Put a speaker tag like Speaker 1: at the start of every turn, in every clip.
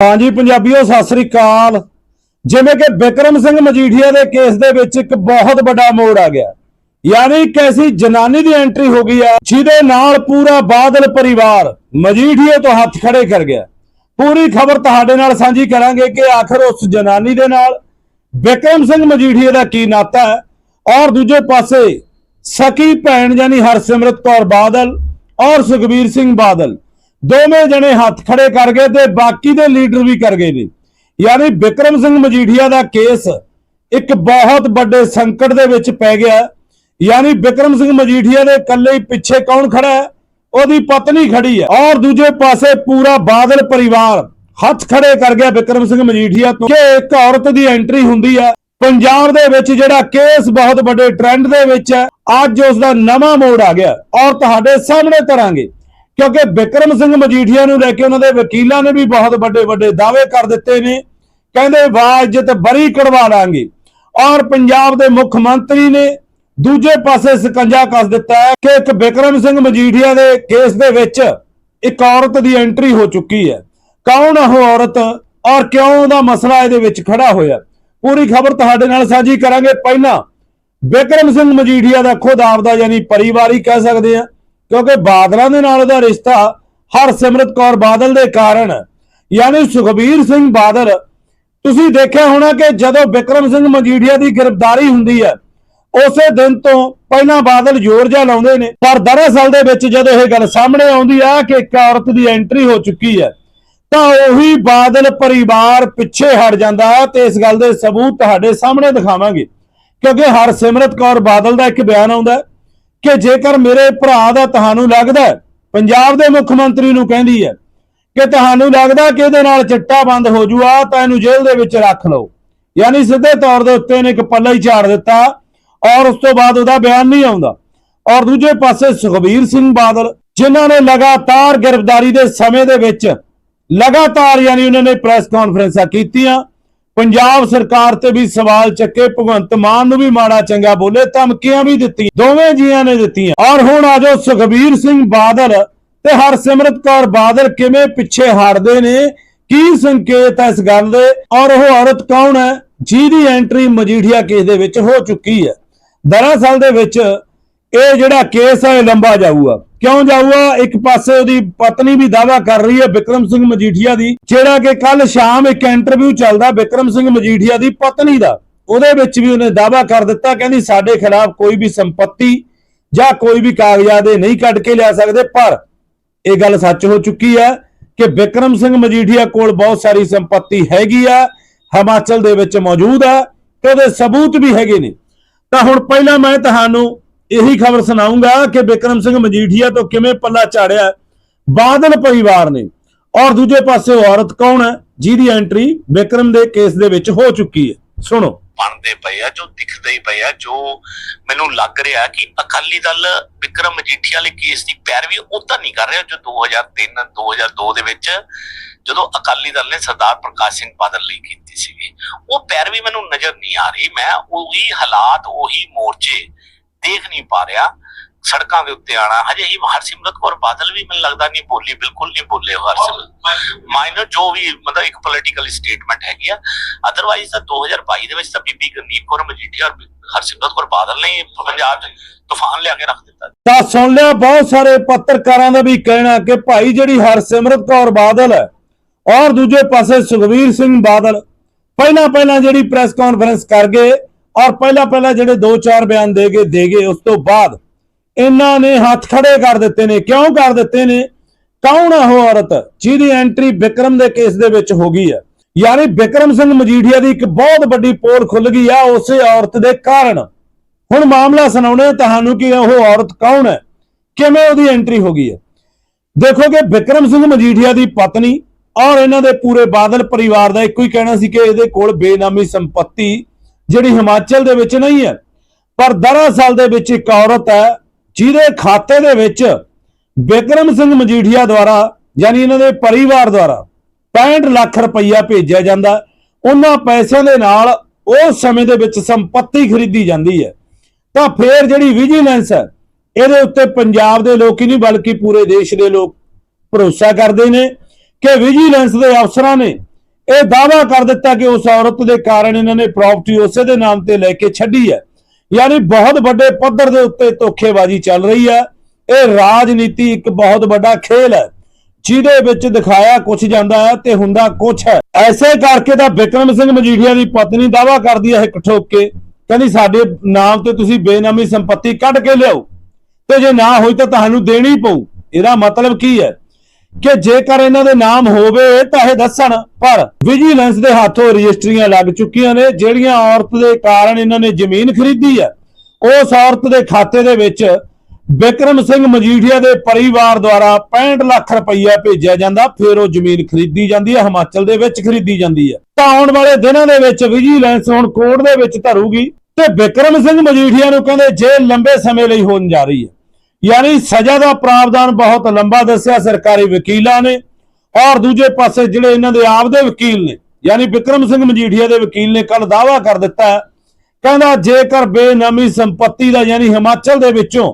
Speaker 1: ਹਾਂਜੀ, ਪੰਜਾਬੀਓ, ਸਤਿ ਸ੍ਰੀ ਅਕਾਲ। ਜਿਵੇਂ ਕਿ ਵਿਕਰਮ ਸਿੰਘ ਮਜੀਠੀਆ ਦੇ ਕੇਸ ਦੇ ਵਿੱਚ ਇੱਕ ਬਹੁਤ ਵੱਡਾ ਮੋੜ ਆ ਗਿਆ। ਯਾਨੀ ਇੱਕ ਐਸੀ ਜਨਾਨੀ ਦੀ ਐਂਟਰੀ ਹੋ ਗਈ ਆ, ਜਿਹਦੇ ਨਾਲ ਪੂਰਾ ਬਾਦਲ ਪਰਿਵਾਰ ਮਜੀਠੀਏ ਤੋਂ ਹੱਥ ਖੜੇ ਕਰ ਗਿਆ। ਪੂਰੀ ਖਬਰ ਤੁਹਾਡੇ ਨਾਲ ਸਾਂਝੀ ਕਰਾਂਗੇ ਕਿ ਆਖਰ ਉਸ ਜਨਾਨੀ ਦੇ ਨਾਲ ਵਿਕਰਮ ਸਿੰਘ ਮਜੀਠੀਏ ਦਾ ਕੀ ਨਾਤਾ ਹੈ। ਔਰ ਦੂਜੇ ਪਾਸੇ ਸਕੀ ਭੈਣ ਯਾਨੀ ਹਰਸਿਮਰਤ ਕੌਰ ਬਾਦਲ ਔਰ ਸੁਖਬੀਰ ਸਿੰਘ ਬਾਦਲ ਦੋਵੇਂ ਜਣੇ ਹੱਥ ਖੜੇ ਕਰ ਗਏ ਤੇ ਬਾਕੀ ਦੇ ਲੀਡਰ ਵੀ ਕਰ ਗਏ ਨੇ। ਯਾਨੀ ਵਿਕਰਮ ਸਿੰਘ ਮਜੀਠੀਆ ਦਾ ਕੇਸ ਇੱਕ ਬਹੁਤ ਵੱਡੇ ਸੰਕਟ ਦੇ ਵਿੱਚ ਪੈ ਗਿਆ। ਯਾਨੀ ਵਿਕਰਮ ਸਿੰਘ ਮਜੀਠੀਆ ਦੇ ਇਕੱਲੇ ਹੀ ਪਿੱਛੇ ਕੌਣ ਖੜਾ ਹੈ? ਉਹਦੀ ਪਤਨੀ ਖੜੀ ਹੈ। ਔਰ ਦੂਜੇ ਪਾਸੇ ਪੂਰਾ ਬਾਦਲ ਪਰਿਵਾਰ ਹੱਥ ਖੜੇ ਕਰ ਗਿਆ ਵਿਕਰਮ ਸਿੰਘ ਮਜੀਠੀਆ ਤੋਂ। ਕਿ ਇੱਕ ਔਰਤ ਦੀ ਐਂਟਰੀ ਹੁੰਦੀ ਹੈ। ਪੰਜਾਬ ਦੇ ਵਿੱਚ ਜਿਹੜਾ ਕੇਸ ਬਹੁਤ ਵੱਡੇ ਟ੍ਰੈਂਡ ਦੇ ਵਿੱਚ ਹੈ, ਅੱਜ ਉਸ ਦਾ ਨਵਾਂ ਮੋੜ ਆ ਗਿਆ। ਔਰ ਤੁਹਾਡੇ ਸਾਹਮਣੇ ਤਰਾਂਗੇ ਕਿਉਂਕਿ ਵਿਕਰਮ ਸਿੰਘ ਮਜੀਠੀਆ ਨੂੰ ਲੈ ਕੇ ਉਹਨਾਂ ਦੇ ਵਕੀਲਾਂ ਨੇ ਵੀ ਬਹੁਤ ਵੱਡੇ ਵੱਡੇ ਦਾਅਵੇ ਕਰ ਦਿੱਤੇ ਨੇ। ਕਹਿੰਦੇ, ਵਾਹ ਬਰੀ ਕਢਵਾ ਲਾਂਗੇ। ਔਰ ਪੰਜਾਬ ਦੇ ਮੁੱਖ ਮੰਤਰੀ ਨੇ ਦੂਜੇ ਪਾਸੇ ਸਕੰਜਾ ਕੱਸ ਦਿੱਤਾ ਹੈ ਕਿ ਇੱਕ ਵਿਕਰਮ ਸਿੰਘ ਮਜੀਠੀਆ ਦੇ ਕੇਸ ਦੇ ਵਿੱਚ ਇੱਕ ਔਰਤ ਦੀ ਐਂਟਰੀ ਹੋ ਚੁੱਕੀ ਹੈ। ਕੌਣ ਉਹ ਔਰਤ ਔਰ ਕਿਉਂ ਉਹਦਾ ਮਸਲਾ ਇਹਦੇ ਵਿੱਚ ਖੜਾ ਹੋਇਆ? ਪੂਰੀ ਖਬਰ ਤੁਹਾਡੇ ਨਾਲ ਸਾਂਝੀ ਕਰਾਂਗੇ। ਪਹਿਲਾਂ ਵਿਕਰਮ ਸਿੰਘ ਮਜੀਠੀਆ ਦਾ ਖੁਦ ਆਪਦਾ ਯਾਨੀ ਪਰਿਵਾਰ ਹੀ ਕਹਿ ਸਕਦੇ ਆ ਕਿਉਂਕਿ ਬਾਦਲਾਂ ਦੇ ਨਾਲ ਉਹਦਾ ਰਿਸ਼ਤਾ ਹਰਸਿਮਰਤ ਕੌਰ ਬਾਦਲ ਦੇ ਕਾਰਨ, ਯਾਨੀ ਸੁਖਬੀਰ ਸਿੰਘ ਬਾਦਲ, ਤੁਸੀਂ ਦੇਖਿਆ ਹੋਣਾ ਕਿ ਜਦੋਂ ਵਿਕਰਮ ਸਿੰਘ ਮਜੀਠੀਆ ਦੀ ਗ੍ਰਿਫਤਾਰੀ ਹੁੰਦੀ ਹੈ, ਉਸੇ ਦਿਨ ਤੋਂ ਪਹਿਲਾਂ ਬਾਦਲ ਜ਼ੋਰ ਜਿਹਾ ਲਾਉਂਦੇ ਨੇ। ਪਰ ਦਰਅਸਲ ਦੇ ਵਿੱਚ ਜਦੋਂ ਇਹ ਗੱਲ ਸਾਹਮਣੇ ਆਉਂਦੀ ਆ ਕਿ ਇੱਕ ਔਰਤ ਦੀ ਐਂਟਰੀ ਹੋ ਚੁੱਕੀ ਹੈ, ਤਾਂ ਉਹੀ ਬਾਦਲ ਪਰਿਵਾਰ ਪਿੱਛੇ ਹਟ ਜਾਂਦਾ ਹੈ ਤੇ ਇਸ ਗੱਲ ਦੇ ਸਬੂਤ ਤੁਹਾਡੇ ਸਾਹਮਣੇ ਦਿਖਾਵਾਂਗੇ। ਕਿਉਂਕਿ ਹਰਸਿਮਰਤ ਕੌਰ ਬਾਦਲ ਦਾ ਇੱਕ ਬਿਆਨ ਆਉਂਦਾ ਕਿ ਜੇਕਰ ਮੇਰੇ ਭਰਾ ਦਾ ਤੁਹਾਨੂੰ ਲੱਗਦਾ ਪੰਜਾਬ ਦੇ ਮੁੱਖ ਮੰਤਰੀ ਨੂੰ ਕਹਿੰਦੀ ਹੈ ਕਿ ਤੁਹਾਨੂੰ ਲੱਗਦਾ ਕਿ ਇਹਦੇ ਨਾਲ ਚਿੱਟਾ ਬੰਦ ਹੋ ਜੂਆ ਤਾਂ ਇਹਨੂੰ ਜੇਲ੍ਹ ਦੇ ਵਿੱਚ ਰੱਖ ਲਓ। ਯਾਨੀ ਸਿੱਧੇ ਤੌਰ ਦੇ ਉੱਤੇ ਇਹਨੇ ਇੱਕ ਪੱਲਾ ਹੀ ਝਾੜ ਦਿੱਤਾ ਔਰ ਉਸ ਤੋਂ ਬਾਅਦ ਉਹਦਾ ਬਿਆਨ ਨਹੀਂ ਆਉਂਦਾ। ਔਰ ਦੂਜੇ ਪਾਸੇ ਸੁਖਬੀਰ ਸਿੰਘ ਬਾਦਲ, ਜਿਨ੍ਹਾਂ ਨੇ ਲਗਾਤਾਰ ਗ੍ਰਿਫਤਾਰੀ ਦੇ ਸਮੇਂ ਦੇ ਵਿੱਚ ਲਗਾਤਾਰ ਯਾਨੀ ਉਹਨਾਂ ਨੇ ਪ੍ਰੈਸ ਕਾਨਫਰੰਸਾਂ ਕੀਤੀਆਂ ਪੰਜਾਬ ਸਰਕਾਰ ਤੇ ਵੀ ਸਵਾਲ ਚੱਕੇ, ਭਗਵੰਤ ਮਾਨ ਨੂੰ ਵੀ ਮਾੜਾ ਚੰਗਾ ਬੋਲੇ, ਧਮਕੀਆਂ ਵੀ ਦਿੱਤੀਆਂ, ਦੋਵੇਂ ਜੀਆਂ ਨੇ ਦਿੱਤੀਆਂ। ਔਰ ਹੁਣ ਆਜੋ ਸੁਖਬੀਰ ਸਿੰਘ ਬਾਦਲ ਤੇ ਹਰਸਿਮਰਤ ਕੌਰ ਬਾਦਲ ਕਿਵੇਂ ਪਿੱਛੇ ਹਟਦੇ ਨੇ, ਕੀ ਸੰਕੇਤ ਹੈ ਇਸ ਗੱਲ ਦੇ, ਔਰ ਉਹ ਔਰਤ ਕੌਣ ਹੈ ਜਿਹਦੀ ਐਂਟਰੀ ਮਜੀਠੀਆ ਕੇਸ ਦੇ ਵਿੱਚ ਹੋ ਚੁੱਕੀ ਹੈ ਦਰਅਸਲ ਦੇ ਵਿੱਚ ਇਹ ਜਿਹੜਾ ਕੇਸ ਹੈ ਇਹ ਲੰਬਾ ਜਾਊਗਾ। ਕਿਉਂ ਜਾਊਗਾ? ਇੱਕ ਪਾਸੇ ਉਹਦੀ ਪਤਨੀ ਵੀ ਦਾਵਾ ਕਰ ਰਹੀ ਹੈ ਵਿਕਰਮ ਸਿੰਘ ਮਜੀਠੀਆ ਦੀ, ਜਿਹੜਾ ਕਿ ਕੱਲ ਸ਼ਾਮ ਇੱਕ ਇੰਟਰਵਿਊ ਚੱਲਦਾ ਵਿਕਰਮ ਸਿੰਘ ਮਜੀਠੀਆ ਦੀ ਪਤਨੀ ਦਾ। ਉਹਦੇ ਵਿੱਚ ਵੀ ਉਹਨੇ ਦਾਵਾ ਕਰ ਦਿੱਤਾ, ਕਹਿੰਦੀ ਸਾਡੇ ਖਿਲਾਫ ਕੋਈ ਵੀ ਸੰਪਤੀ ਜਾਂ ਕੋਈ ਵੀ ਕਾਗਜ਼ਾਤ ਇਹ ਨਹੀਂ ਕੱਢ ਕੇ ਲਿਆ ਸਕਦੇ, ਪਰ ਇਹ ਗੱਲ ਸੱਚ ਹੋ ਚੁੱਕੀ ਹੈ ਕਿ ਵਿਕਰਮ ਸਿੰਘ ਮਜੀਠੀਆ ਕੋਲ ਬਹੁਤ ਸਾਰੀ ਸੰਪਤੀ ਹੈਗੀ ਆ, ਹਿਮਾਚਲ ਦੇ ਵਿੱਚ ਮੌਜੂਦ ਆ ਤੇ ਉਹਦੇ ਸਬੂਤ ਵੀ ਹੈਗੇ ਨੇ। ਤਾਂ ਹੁਣ ਪਹਿਲਾਂ ਮੈਂ ਤੁਹਾਨੂੰ ਇਹੀ ਖਬਰ ਸੁਣਾਉਂਗਾ ਕਿ ਬਿਕਰਮ ਸਿੰਘ ਮਜੀਠੀਆ ਤੋਂ ਕਿਵੇਂ ਪੱਲਾ ਝਾੜਿਆ ਬਾਦਲ ਪਰਿਵਾਰ ਨੇ। ਔਰ ਦੂਜੇ ਪਾਸੇ ਔਰਤ ਕੌਣ ਹੈ ਜਿਹਦੀ ਐਂਟਰੀ ਵਿਕਰਮ ਦੇ ਕੇਸ ਦੇ ਵਿੱਚ ਹੋ ਚੁੱਕੀ ਹੈ। ਸੁਣੋ।
Speaker 2: ਬਣਦੇ ਪਏ ਆ, ਜੋ ਦਿਖਦੇ ਹੀ ਪਏ ਆ, ਜੋ ਮੈਨੂੰ ਲੱਗ ਰਿਹਾ ਕਿ ਅਕਾਲੀ ਦਲ ਵਿਕਰਮ ਮਜੀਠੀਆ ਵਾਲੇ ਕੇਸ ਦੀ ਪੈਰਵੀ ਉਦਾਂ ਨਹੀਂ ਕਰ ਰਿਹਾ ਜੋ 2003 2002 ਦੇ ਵਿੱਚ ਜਦੋਂ ਅਕਾਲੀ ਦਲ ਨੇ ਸਰਦਾਰ ਪ੍ਰਕਾਸ਼ ਸਿੰਘ ਬਾਦਲ ਲਈ ਕੀਤੀ ਸੀਗੀ। ਉਹ ਪੈਰਵੀ ਮੈਨੂੰ ਨਜ਼ਰ ਨਹੀਂ ਆ ਰਹੀ। ਮੈਂ ਉਹੀ ਹਾਲਾਤ, ਉਹੀ ਮੋਰਚੇ ਦੇਖ ਨਹੀਂ ਪਾ ਰਿਹਾ ਸੜਕਾਂ ਦੇ ਉੱਤੇ ਆਣਾ ਹਜੇ ਹੀ ਹਰਸਿਮਰਤ ਕੌਰ ਬਾਦਲ ਵੀ ਮੈਨੂੰ ਲੱਗਦਾ ਨਹੀਂ ਬੋਲੀ ਬਿਲਕੁਲ ਨਹੀਂ ਬੋਲੇ ਹਰਸਿਮਰਤ। ਮਾਈਨਰ ਜੋ ਵੀ ਮਤਲਬ ਇੱਕ ਪੋਲੀਟੀਕਲ ਸਟੇਟਮੈਂਟ ਹੈਗੀ ਆ ਅਦਰਵਾਈਜ਼ ਤਾਂ 2022 ਦੇ ਵਿੱਚ ਤਾਂ ਬੀਬੀ ਗਰਨੀਤ ਕੌਰ ਮਜੀਠੀਆ ਔਰ ਹਰਸਿਮਰਤ ਕੌਰ ਬਾਦਲ ਨੇ ਪੰਜਾਬ 'ਚ ਤੂਫਾਨ ਲਿਆ ਕੇ ਰੱਖ ਦਿੱਤਾ।
Speaker 1: ਤਾਂ ਸੁਣ ਲਿਆ ਬਹੁਤ ਸਾਰੇ ਪੱਤਰਕਾਰਾਂ ਦਾ ਵੀ ਕਹਿਣਾ ਕਿ ਭਾਈ ਜਿਹੜੀ ਹਰਸਿਮਰਤ ਕੌਰ ਬਾਦਲ ਹੈ ਔਰ ਦੂਜੇ ਪਾਸੇ ਸੁਖਵੀਰ ਸਿੰਘ ਬਾਦਲ ਪਹਿਲਾਂ ਪਹਿਲਾਂ ਜਿਹੜੀ ਪ੍ਰੈਸ ਕਾਨਫਰੰਸ ਕਰ ਗਏ ਔਰ ਪਹਿਲਾਂ ਪਹਿਲਾਂ ਜਿਹੜੇ 2-4 ਬਿਆਨ ਦੇ ਗਏ ਦੇ ਗਏ, ਉਸ ਤੋਂ ਬਾਅਦ ਇਹਨਾਂ ਨੇ ਹੱਥ ਖੜੇ ਕਰ ਦਿੱਤੇ ਨੇ। ਕਿਉਂ ਕਰ ਦਿੱਤੇ ਨੇ? ਕੌਣ ਹੈ ਉਹ ਔਰਤ ਜਿਹਦੀ ਐਂਟਰੀ ਵਿਕਰਮ ਦੇ ਕੇਸ ਦੇ ਵਿੱਚ ਹੋ ਗਈ ਹੈ? ਯਾਨੀ ਵਿਕਰਮ ਸਿੰਘ ਮਜੀਠੀਆ ਦੀ ਇੱਕ ਬਹੁਤ ਵੱਡੀ ਪੋਲ ਖੁੱਲ ਗਈ ਆ, ਉਸੇ ਔਰਤ ਦੇ ਕਾਰਨ। ਹੁਣ ਮਾਮਲਾ ਸੁਣਾਉਣੇ ਤੁਹਾਨੂੰ ਕਿ ਉਹ ਔਰਤ ਕੌਣ ਹੈ? ਕਿਵੇਂ ਉਹਦੀ ਐਂਟਰੀ ਹੋ ਗਈ ਹੈ? ਦੇਖੋ ਕਿ ਵਿਕਰਮ ਸਿੰਘ ਮਜੀਠੀਆ ਦੀ ਪਤਨੀ ਔਰ ਇਹਨਾਂ ਦੇ ਪੂਰੇ ਬਾਦਲ ਪਰਿਵਾਰ ਦਾ ਇੱਕੋ ਹੀ ਕਹਿਣਾ ਸੀ ਕਿ ਇਹਦੇ ਕੋਲ ਬੇਨਾਮੀ ਸੰਪਤੀ ਜਿਹੜੀ ਹਿਮਾਚਲ ਦੇ ਵਿੱਚ ਨਹੀਂ ਹੈ, ਪਰ ਦਰਅਸਲ ਦੇ ਵਿੱਚ ਇੱਕ ਔਰਤ ਹੈ, ਜਿਹਦੇ ਖਾਤੇ ਦੇ ਵਿੱਚ ਬਿਕਰਮ ਸਿੰਘ ਮਜੀਠੀਆ ਦੁਆਰਾ, ਯਾਨੀ ਇਹਨਾਂ ਦੇ ਪਰਿਵਾਰ ਦੁਆਰਾ 65 ਲੱਖ ਰੁਪਈਆ ਭੇਜਿਆ ਜਾਂਦਾ ਉਹਨਾਂ ਪੈਸਿਆਂ ਦੇ ਨਾਲ ਉਸ ਸਮੇਂ ਦੇ ਵਿੱਚ ਸੰਪਤੀ ਖਰੀਦੀ ਜਾਂਦੀ ਹੈ। ਤਾਂ ਫੇਰ ਜਿਹੜੀ ਵਿਜੀਲੈਂਸ ਹੈ, ਇਹਦੇ ਉੱਤੇ ਪੰਜਾਬ ਦੇ ਲੋਕ ਹੀ ਨਹੀਂ, ਬਲਕਿ ਪੂਰੇ ਦੇਸ਼ ਦੇ ਲੋਕ ਭਰੋਸਾ ਕਰਦੇ ਨੇ ਕਿ ਵਿਜੀਲੈਂਸ ਦੇ ਅਫਸਰਾਂ ਨੇ ਇਹ ਦਾਵਾ ਕਰ ਦਿੱਤਾ ਕਿ ਉਸ ਔਰਤ ਦੇ ਕਾਰਨ ਇਹਨਾਂ ਨੇ ਪ੍ਰਾਪਰਟੀ ਉਸੇ ਦੇ ਨਾਮ ਤੇ ਲੈ ਕੇ ਛੱਡੀ ਹੈ। ਯਾਨੀ ਬਹੁਤ ਵੱਡੇ ਪੱਧਰ ਦੇ ਉੱਤੇ ਧੋਖੇਬਾਜ਼ੀ ਚੱਲ ਰਹੀ ਹੈ। ਇਹ ਰਾਜਨੀਤੀ ਇੱਕ ਬਹੁਤ ਵੱਡਾ ਖੇਲ ਹੈ, ਜਿਹਦੇ ਵਿੱਚ ਦਿਖਾਇਆ ਕੁਝ ਜਾਂਦਾ ਹੈ ਤੇ ਹੁੰਦਾ ਕੁਝ ਹੈ। ਐਸੇ ਕਰਕੇ ਤਾਂ ਵਿਕਰਮ ਸਿੰਘ ਮਜੀਠੀਆ ਦੀ ਪਤਨੀ ਦਾਵਾ ਕਰਦੀ ਹੈ ਇੱਕ ਠੋਕ। ਕੇ ਕਹਿੰਦੀ, ਸਾਡੇ ਨਾਮ ਤੇ ਤੁਸੀਂ ਬੇਨਾਮੀ ਸੰਪਤੀ ਕੱਢ ਕੇ ਲਿਆਓ ਤੇ ਜੇ ਨਾ ਹੋਈ ਤਾਂ ਤੁਹਾਨੂੰ ਦੇਣੀ ਪਊ। ਇਹਦਾ ਮਤਲਬ ਕੀ ਹੈ? ਕਿ ਜੇਕਰ ਇਹਨਾਂ ਦੇ ਨਾਮ ਹੋਵੇ ਤਾਂ ਇਹ ਦੱਸਣ, ਪਰ ਵਿਜੀਲੈਂਸ ਦੇ ਹੱਥੋਂ ਰਜਿਸਟਰੀਆਂ ਲੱਗ ਚੁੱਕੀਆਂ ਨੇ, ਜਿਹੜੀਆਂ ਔਰਤ ਦੇ ਕਾਰਨ ਇਹਨਾਂ ਨੇ ਜ਼ਮੀਨ ਖਰੀਦੀ ਹੈ। ਉਸ ਔਰਤ ਦੇ ਖਾਤੇ ਦੇ ਵਿੱਚ ਬਿਕਰਮ ਸਿੰਘ ਮਜੀਠੀਆ ਦੇ ਪਰਿਵਾਰ ਦੁਆਰਾ 65 ਲੱਖ ਰੁਪਈਆ ਭੇਜਿਆ ਜਾਂਦਾ, ਫਿਰ ਉਹ ਜ਼ਮੀਨ ਖਰੀਦੀ ਜਾਂਦੀ ਹੈ, ਹਿਮਾਚਲ ਦੇ ਵਿੱਚ ਖਰੀਦੀ ਜਾਂਦੀ ਹੈ। ਤਾਂ ਆਉਣ ਵਾਲੇ ਦਿਨਾਂ ਦੇ ਵਿੱਚ ਵਿਜੀਲੈਂਸ ਹੁਣ ਕੋਰਟ ਦੇ ਵਿੱਚ ਧਰੂਗੀ ਤੇ ਬਿਕਰਮ ਸਿੰਘ ਮਜੀਠੀਆ ਨੂੰ ਕਹਿੰਦੇ ਜੇ ਲੰਬੇ ਸਮੇਂ ਲਈ ਹੋਣ ਜਾ ਰਹੀ ਹੈ। ਯਾਨੀ ਸਜ਼ਾ ਦਾ ਪ੍ਰਾਵਧਾਨ ਬਹੁਤ ਲੰਬਾ ਦੱਸਿਆ ਸਰਕਾਰੀ ਵਕੀਲਾਂ ਨੇ। ਔਰ ਦੂਜੇ ਪਾਸੇ ਜਿਹੜੇ ਇਹਨਾਂ ਦੇ ਆਪ ਦੇ ਵਕੀਲ ਨੇ ਯਾਨੀ ਵਿਕਰਮ ਸਿੰਘ ਮਜੀਠੀਆ ਦੇ ਵਕੀਲ ਨੇ ਕੱਲ ਦਾਵਾ ਕਰ ਦਿੱਤਾ ਕਹਿੰਦਾ ਜੇਕਰ ਬੇਨਾਮੀ ਸੰਪਤੀ ਦਾ ਯਾਨੀ ਹਿਮਾਚਲ ਦੇ ਵਿੱਚੋਂ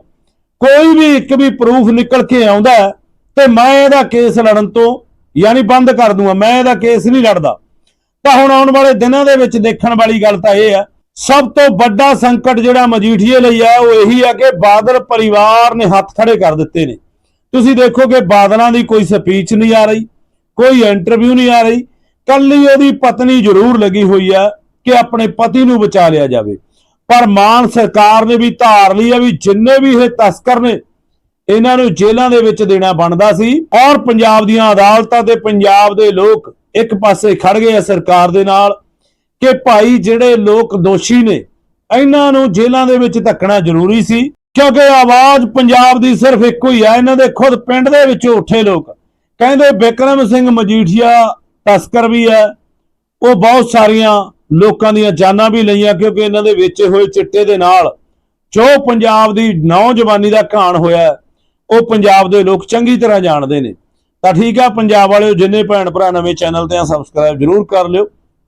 Speaker 1: ਕੋਈ ਵੀ ਇੱਕ ਵੀ ਪ੍ਰੂਫ ਨਿਕਲ ਕੇ ਆਉਂਦਾ ਹੈ, ਤੇ ਮੈਂ ਇਹਦਾ ਕੇਸ ਲੜਨ ਤੋਂ ਯਾਨੀ ਬੰਦ ਕਰ ਦੂੰਗਾ ਮੈਂ ਇਹਦਾ ਕੇਸ ਨਹੀਂ ਲੜਦਾ। ਤਾਂ ਹੁਣ ਆਉਣ ਵਾਲੇ ਦਿਨਾਂ ਦੇ ਵਿੱਚ ਦੇਖਣ ਵਾਲੀ ਗੱਲ ਤਾਂ ਇਹ ਹੈ ਸਭ ਤੋਂ ਵੱਡਾ ਸੰਕਟ ਜਿਹੜਾ ਮਜੀਠੀਏ ਲਈ ਹੈ, ਉਹ ਇਹੀ ਹੈ ਕਿ ਬਾਦਲ ਪਰਿਵਾਰ ਨੇ ਹੱਥ ਖੜੇ ਕਰ ਦਿੱਤੇ ਨੇ। ਤੁਸੀਂ ਦੇਖੋ ਕਿ ਬਾਦਲਾਂ ਦੀ ਕੋਈ ਸਪੀਚ ਨਹੀਂ ਆ ਰਹੀ, ਕੋਈ ਇੰਟਰਵਿਊ ਨਹੀਂ ਆ ਰਹੀ। ਕੱਲੀ ਉਹਦੀ ਪਤਨੀ ਜ਼ਰੂਰ ਲੱਗੀ ਹੋਈ ਹੈ ਕਿ ਆਪਣੇ ਪਤੀ ਨੂੰ ਬਚਾ ਲਿਆ ਜਾਵੇ। ਪਰ ਮਾਨ ਸਰਕਾਰ ਨੇ ਵੀ ਧਾਰ ਲਈ ਹੈ ਵੀ ਜਿੰਨੇ ਵੀ ਇਹ ਤਸਕਰ ਨੇ, ਇਹਨਾਂ ਨੂੰ ਜੇਲ੍ਹਾਂ ਦੇ ਵਿੱਚ ਦੇਣਾ ਬਣਦਾ ਸੀ। ਔਰ ਪੰਜਾਬ ਦੀਆਂ ਅਦਾਲਤਾਂ ਤੇ ਪੰਜਾਬ ਦੇ ਲੋਕ ਇੱਕ ਪਾਸੇ ਖੜ ਗਏ ਆ ਸਰਕਾਰ ਦੇ ਨਾਲ ਕਿ ਭਾਈ ਜਿਹੜੇ ਲੋਕ ਦੋਸ਼ੀ ਨੇ, ਇਹਨਾਂ ਨੂੰ ਜੇਲ੍ਹਾਂ ਦੇ ਵਿੱਚ ਧੱਕਣਾ ਜ਼ਰੂਰੀ ਸੀ, ਕਿਉਂਕਿ ਆਵਾਜ਼ ਪੰਜਾਬ ਦੀ ਸਿਰਫ ਇੱਕੋ ਹੀ ਆ, ਇਹਨਾਂ ਦੇ ਖੁਦ ਪਿੰਡ ਦੇ ਵਿੱਚੋਂ ਉੱਠੇ ਲੋਕ। ਕਹਿੰਦੇ ਬਿਕਰਮ ਸਿੰਘ ਮਜੀਠੀਆ ਤਸਕਰ ਵੀ ਹੈ, ਉਹ ਬਹੁਤ ਸਾਰੀਆਂ ਲੋਕਾਂ ਦੀਆਂ ਜਾਨਾਂ ਵੀ ਲਈਆਂ, ਕਿਉਂਕਿ ਇਹਨਾਂ ਦੇ ਵੇਚੇ ਹੋਏ ਚਿੱਟੇ ਦੇ ਨਾਲ ਜੋ ਪੰਜਾਬ ਦੀ ਨੌਜਵਾਨੀ ਦਾ ਘਾਣ ਹੋਇਆ, ਉਹ ਪੰਜਾਬ ਦੇ ਲੋਕ ਚੰਗੀ ਤਰ੍ਹਾਂ ਜਾਣਦੇ ਨੇ। ਤਾਂ ਠੀਕ ਆ, ਪੰਜਾਬ ਵਾਲਿਓ, ਜਿੰਨੇ ਭੈਣ ਭਰਾ ਨਵੇਂ ਚੈਨਲ ਤੇ ਆ ਸਬਸਕ੍ਰਾਈਬ ਜਰੂਰ ਕਰ ਲਿਓ।